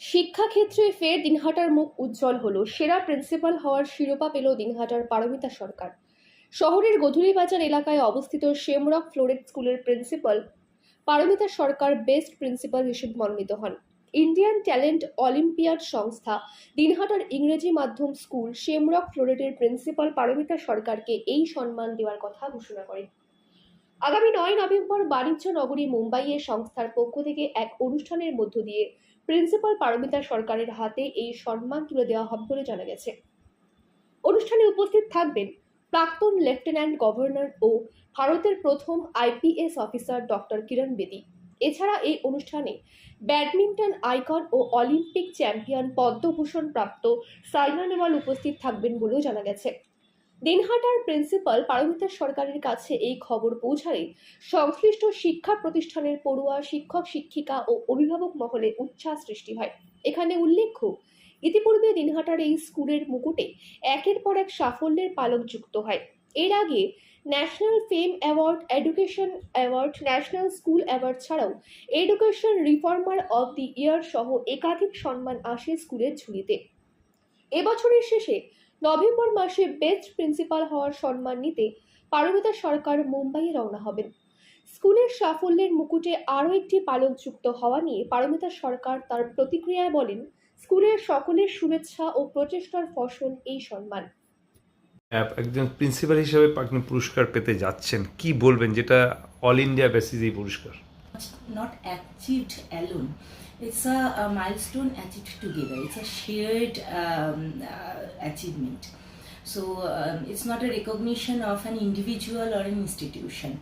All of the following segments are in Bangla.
শিক্ষাক্ষেত্রে ফের দিনহাটার মুখ উজ্জ্বল হলো। সেরা প্রিন্সিপাল হওয়ার শিরোপা পেল দিনহাটার পারমিতা সরকার। শহরের গধুলিবাজার এলাকায় অবস্থিত শেমরক ফ্লোরেট স্কুলের principal Paramita Sarkar best principal হিসেবে মনোনীত হন। ইন্ডিয়ান ট্যালেন্ট অলিম্পিয়াড সংস্থা দিনহাটার ইংরেজি মাধ্যম স্কুল শেমরক ফ্লোরেটের প্রিন্সিপাল পারমিতা সরকারকে এই সম্মান দেওয়ার কথা ঘোষণা করেন। আগামী নয় নভেম্বর বাণিজ্য নগরী মুম্বাইয়ের সংস্থার পক্ষ থেকে এক অনুষ্ঠানের মধ্য দিয়ে প্রিন্সিপাল পারমিতা সরকারের হাতে এই সম্মান তুলে দেওয়া হবে বলে জানা গেছে। অনুষ্ঠানে উপস্থিত থাকবেন প্রাক্তন লেফটেন্যান্ট গভর্নর ও ভারতের প্রথম আইপিএস অফিসার ডক্টর কিরণ বেদী। এছাড়া এই অনুষ্ঠানে ব্যাডমিন্টন আইকন ও অলিম্পিক চ্যাম্পিয়ন পদ্মভূষণ প্রাপ্ত সাইনা নেওয়াল উপস্থিত থাকবেন বলেও জানা গেছে। দিনহাটার প্রিন্সিপাল পারমিতা সরকারের কাছে এই খবর পৌঁছালে সংশ্লিষ্ট শিক্ষা প্রতিষ্ঠানের পড়ুয়া, শিক্ষক, শিক্ষিকা ও অভিভাবক মহলে উচ্ছ্বাস সৃষ্টি হয়। এখানে উল্লেখ্য, ইতিপূর্বে দিনহাটার এই স্কুলের মুকুটে একের পর এক সাফল্যের পালক যুক্ত হয়। এর আগে national fame award, education award, national school award ছাড়াও education reformer of the year সহ একাধিক সম্মান আসে স্কুলের ঝুলিতে। এবছরের শেষে নভেম্বর মাসে বেস্ট প্রিন্সিপাল হওয়ার সম্মান নিতে পারমিতা সরকার মুম্বাইয়ে রওনা হবেন। স্কুলের সাফল্যের মুকুটে আরও একটি পালক যুক্ত হওয়া নিয়ে পারমিতা সরকার তার প্রতিক্রিয়ায় বলেন, স্কুলের সকলের শুভেচ্ছা ও প্রচেষ্টার ফসল এই সম্মান। একজন প্রিন্সিপাল হিসেবে আপনি পুরস্কার পেতে যাচ্ছেন, কি বলবেন? যেটা অল ইন্ডিয়া বেসিস এই পুরস্কার। Not achieved alone. It's a, a milestone achieved together. It's a shared um, uh, achievement. So um, it's not a recognition of an individual or an institution.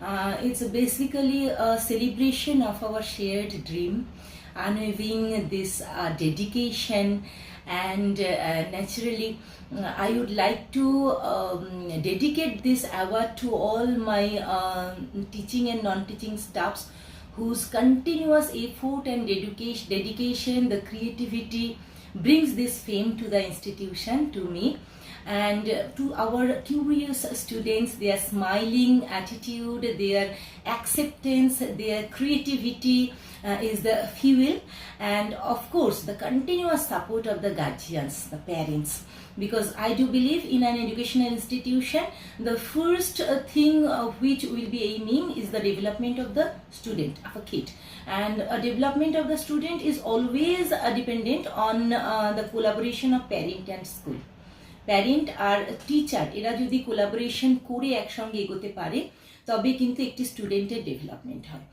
Uh, it's basically a celebration of our shared dream, unwavering this uh, dedication, and uh, naturally, uh, I would like to um, dedicate this award to all my um teaching and non-teaching staffs whose continuous effort and dedication, dedication, the creativity brings this fame to the institution, to me. And to our curious students, their smiling attitude, their acceptance, their creativity uh, is the fuel. And of course, the continuous support of the guardians, the parents because I do believe in an educational institution, the first thing which will be aiming is the development of the student, of a kid. And a development of the student is always uh, dependent on uh, the collaboration of parent and school. Parent R teacher, এরা যদি কোলাবোরেশন করে একসঙ্গে এগোতে পারে, তবে কিন্তু একটি স্টুডেন্টের ডেভেলপমেন্ট হয়।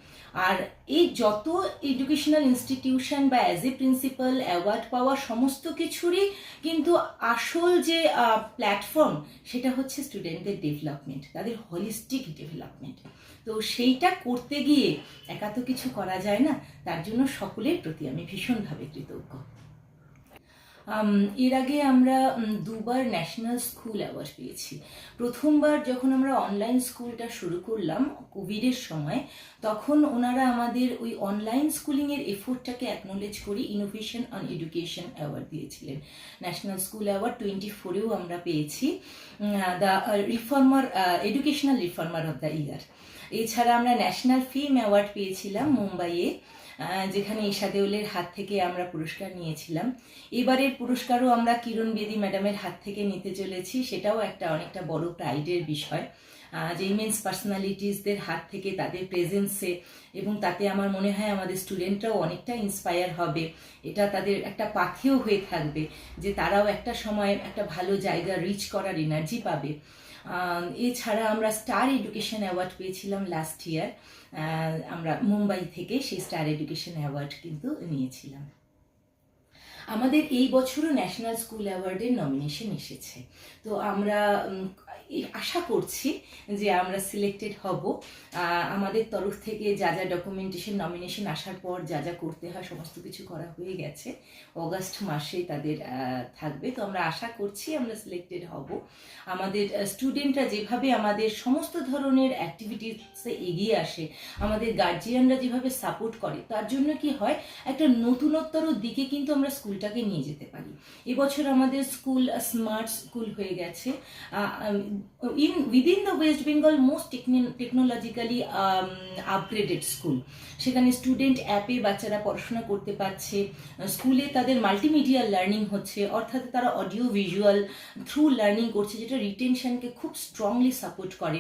আর এই যত এডুকেশনাল ইনস্টিটিউশন বা অ্যাজ এ প্রিন্সিপাল অ্যাওয়ার্ড পাওয়া সমস্ত কিছুরই কিন্তু আসল যে প্ল্যাটফর্ম সেটা হচ্ছে স্টুডেন্টদের ডেভেলপমেন্ট তাদের হলিস্টিক ডেভেলপমেন্ট তো সেইটা করতে গিয়ে একা তো কিছু করা যায় না, তার জন্য সকলের প্রতি আমি ভীষণভাবে কৃতজ্ঞ। এর আগে আমরা দুবার ন্যাশনাল স্কুল অ্যাওয়ার্ড পেয়েছি। প্রথমবার যখন আমরা অনলাইন স্কুলটা শুরু করলাম কোভিডের সময়, তখন ওনারা আমাদের ওই অনলাইন স্কুলিংয়ের এফোর্টটাকে অ্যাকনোলেজ করে ইনোভেশন অন এডুকেশন অ্যাওয়ার্ড দিয়েছিলেন। ন্যাশনাল স্কুল অ্যাওয়ার্ড টোয়েন্টি ফোরেও আমরা পেয়েছি the reformer educational reformer of the year এছাড়া আমরা ন্যাশনাল ফিল্ম অ্যাওয়ার্ড পেয়েছিলাম মুম্বাইয়ে। যেখানে ঈশা দেওলের হাত থেকে আমরা পুরস্কার নিয়েছিলাম। এবারের পুরস্কারও আমরা কিরণ বেদি ম্যাডামের হাত থেকে নিতে চলেছি, সেটাও একটা অনেকটা বড় প্রাইডের বিষয়। যে ইমেন্স পার্সোনালিটিসদের হাত থেকে তাদের প্রেজেন্সে এবং তাতে আমার মনে হয় আমাদের স্টুডেন্টরাও অনেকটা ইন্সপায়ার হবে। এটা তাদের একটা পাথেও হয়ে থাকবে যে তারাও একটা সময় একটা ভালো জায়গা রিচ করার এনার্জি পাবে। এছাড়া আমরা স্টার এডুকেশন অ্যাওয়ার্ড পেয়েছিলাম লাস্ট ইয়ার আমরা মুম্বাই থেকে সেই স্টার এডুকেশন অ্যাওয়ার্ড কিন্তু নিয়েছিলাম। আমাদের এই বছরও ন্যাশনাল স্কুল অ্যাওয়ার্ডের নমিনেশন এসেছে। তো আমরা আশা করছি যে আমরা সিলেক্টেড হব। আমাদের তরফ থেকে যা যা ডকুমেন্টেশন নমিনেশন আসার পর যা যা করতে হয়, সমস্ত কিছু করা হয়ে গেছে। অগাস্ট মাসে তাদের থাকবে। তো আমরা আশা করছি আমরা সিলেক্টেড হব। আমাদের স্টুডেন্টরা যেভাবে আমাদের সমস্ত ধরনের অ্যাক্টিভিটিসে এগিয়ে আসে, আমাদের গার্জিয়ানরা যেভাবে সাপোর্ট করে, তার জন্য কি হয়, একটা নতুনত্তর দিকে কিন্তু আমরা স্কুলটাকে নিয়ে যেতে পারি। এবছর আমাদের স্কুল স্মার্ট স্কুল হয়ে গেছে। In within the West Bengal most technologically um, upgraded school. সেখানে স্টুডেন্ট অ্যাপে বাচ্চারা পড়াশোনা করতে পারছে। স্কুলে তাদের মাল্টিমিডিয়া লার্নিং হচ্ছে অর্থাৎ তারা অডিও ভিজুয়াল থ্রু লার্নিং করছে যেটা রিটেনশনকে খুব স্ট্রংলি সাপোর্ট করে।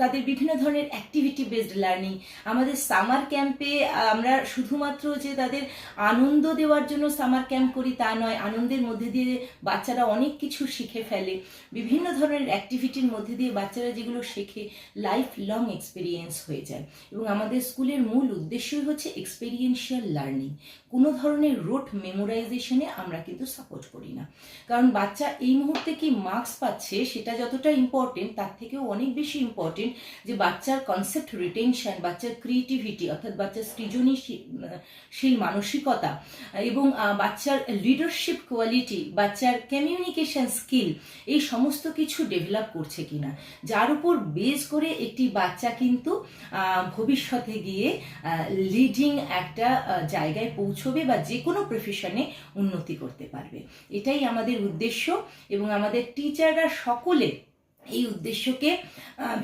তাদের বিভিন্ন ধরনের অ্যাক্টিভিটি বেসড লার্নিং আমাদের সামার ক্যাম্পে আমরা শুধুমাত্র যে তাদের আনন্দ দেওয়ার জন্য সামার ক্যাম্প করি তা নয় আনন্দের মধ্যে দিয়ে বাচ্চারা অনেক কিছু শিখে ফেলে। বিভিন্ন ধরনের অ্যাক্টিভিটির মধ্যে দিয়ে বাচ্চারা যেগুলো শেখে লাইফ লং এক্সপিরিয়েন্স হয়ে যায়। এবং আমাদের স্কুলের মূল উদ্দেশ্যই হচ্ছে এক্সপেরিয়েন্সিয়াল লার্নিং কোনো ধরনের রোট মেমোরাইজেশনে আমরা কিন্তু সাপোর্ট করি না। কারণ বাচ্চা এই মুহূর্তে কি মার্কস পাচ্ছে সেটা যতটা ইম্পর্টেন্ট তার থেকেও অনেক বেশি ইম্পর্টেন্ট যে বাচ্চার কনসেপ্ট রিটেনশন বাচ্চার ক্রিয়েটিভিটি অর্থাৎ বাচ্চার সৃজনশীল মানসিকতা এবং বাচ্চার লিডারশিপ কোয়ালিটি বাচ্চার কমিউনিকেশন স্কিল এই সমস্ত কিছু ডেভেলপ করছে কিনা। যার উপর বেস করে একটি বাচ্চা কিন্তু ভবিষ্যতে গিয়ে লিডিং একটা জায়গায় পৌঁছবে বা যে কোনো প্রফেশনে উন্নতি করতে পারবে। এটাই আমাদের উদ্দেশ্য এবং আমাদের টিচাররা সকলে এই উদ্দেশ্যকে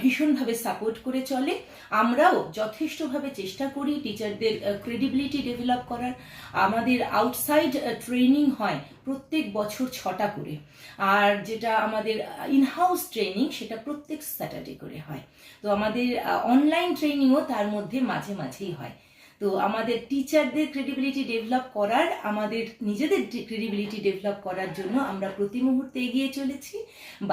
ভীষণভাবে সাপোর্ট করে চলে। আমরাও যথেষ্টভাবে চেষ্টা করি টিচারদের ক্রেডিবিলিটি ডেভেলপ করার। আমাদের আউটসাইড ট্রেনিং হয় প্রত্যেক বছর ছটা করে। আর যেটা আমাদের ইনহাউস ট্রেনিং সেটা প্রত্যেক স্যাটারডে করে হয়। তো আমাদের অনলাইন ট্রেনিংও তার মধ্যে মাঝে মাঝেই হয়। তো আমাদের টিচারদের ক্রেডিবিলিটি ডেভেলপ করার, আমাদের নিজেদের ক্রেডিবিলিটি ডেভেলপ করার জন্য আমরা প্রতি মুহূর্তে এগিয়ে চলেছি।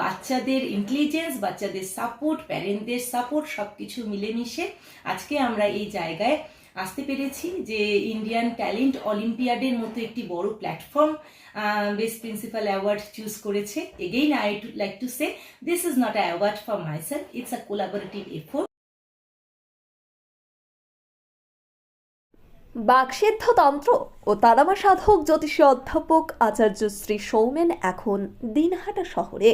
বাচ্চাদের ইন্টেলিজেন্স বাচ্চাদের সাপোর্ট প্যারেন্টদের সাপোর্ট সব কিছু মিলেমিশে আজকে আমরা এই জায়গায় আসতে পেরেছি যে ইন্ডিয়ান ট্যালেন্ট অলিম্পিয়াডের মতো একটি বড় platform best principal award choose করেছে। Again I to like to say this is not award for myself it's a collaborative effort বাকসিদ্ধ তন্ত্র ও তারামা সাধক জ্যোতিষী অধ্যাপক আচার্য শ্রী সৌমেন এখন দিনহাটা শহরে।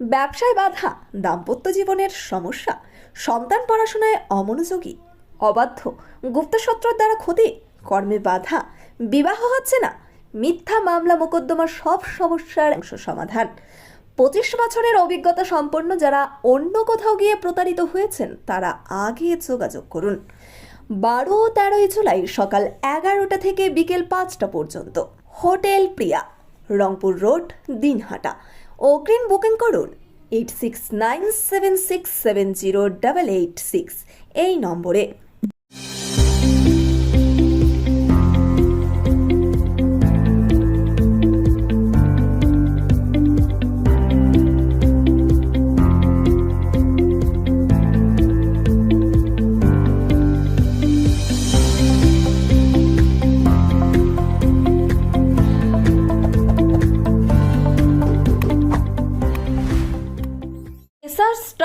ব্যবসায় বাধা, দাম্পত্য জীবনের সমস্যা, সন্তান পড়াশোনায় অমনোযোগী, অবাধ্য, গুপ্তশত্রুর দ্বারা ক্ষতি, কর্মে বাধা, বিবাহ হচ্ছে না, মিথ্যা মামলা মোকদ্দমার সব সমস্যার অংশ সমাধান। পঁচিশ বছরের অভিজ্ঞতা সম্পন্ন যারা অন্য কোথাও গিয়ে প্রতারিত হয়েছেন, তারা আগে যোগাযোগ করুন। বারো ও তেরোই জুলাই সকাল এগারোটা থেকে বিকেল পাঁচটা পর্যন্ত। Hotel Priya, Rangpur road, Dinhata. অগ্রিম বুকিং করুন eight six nine seven six seven zero double eight six. এই নম্বরে।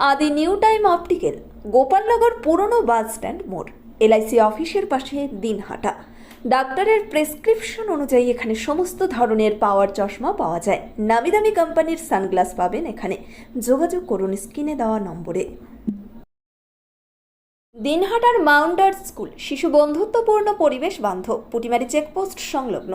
আদি নিউ টাইম অপটিক্যাল, গোপালনগর পুরনো বাস স্ট্যান্ড মোড়, এলআইসি অফিসের পাশে দিনহাটা। ডাক্তারের প্রেসক্রিপশন অনুযায়ী এখানে সমস্ত ধরনের পাওয়ার চশমা পাওয়া যায়। নামি দামি কোম্পানির সানগ্লাস পাবেন এখানে। যোগাযোগ করুন স্ক্রিনে দেওয়া নম্বরে। দিনহাটার মাউন্টার স্কুল, শিশু বন্ধুত্বপূর্ণ পরিবেশ বান্ধব, পুটিমারি চেকপোস্ট সংলগ্ন।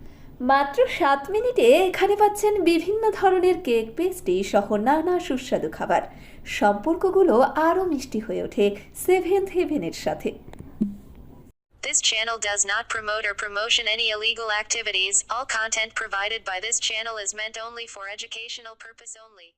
মাত্র সাত মিনিটে এখানে পাচ্ছেন বিভিন্ন ধরনের কেক পেস্ট্রি সহ নানা সুস্বাদু খাবার সম্পর্কগুলো আরও মিষ্টি হয়ে ওঠে সেভেন্থ হেভেনের সাথে This channel does not promote or promotion any illegal activities. All content provided by this channel is meant only for educational purpose only.